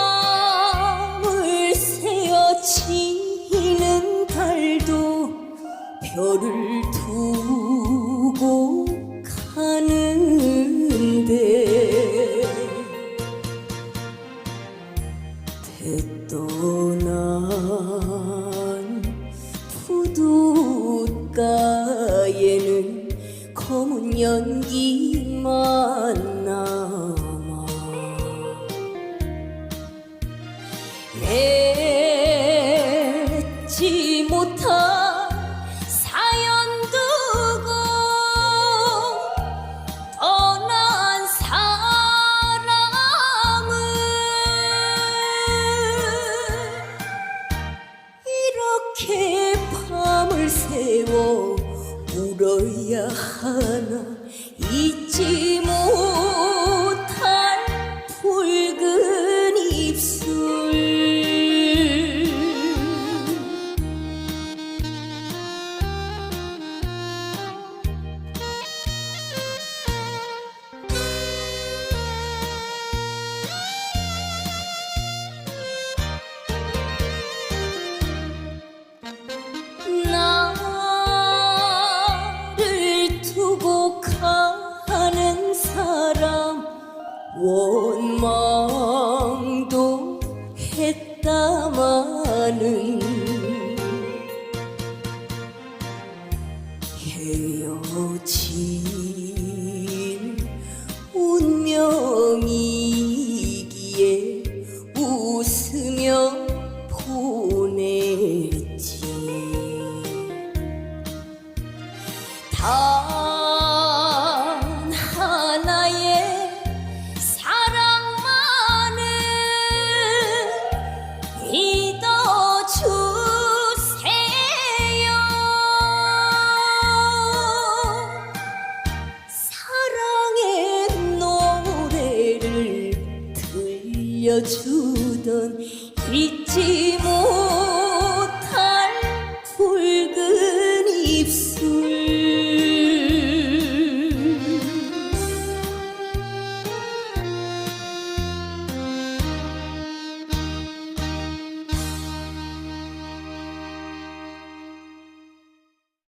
밤을 새어 지는 달도 별을 두고 가는데 태떠난 푸둣가에는 검은 연기만 이렇게 밤을 새워 울어야 하나? 잊지 원망도 했다마는 헤어질 운명이기에 웃으며 들려주던 잊지 못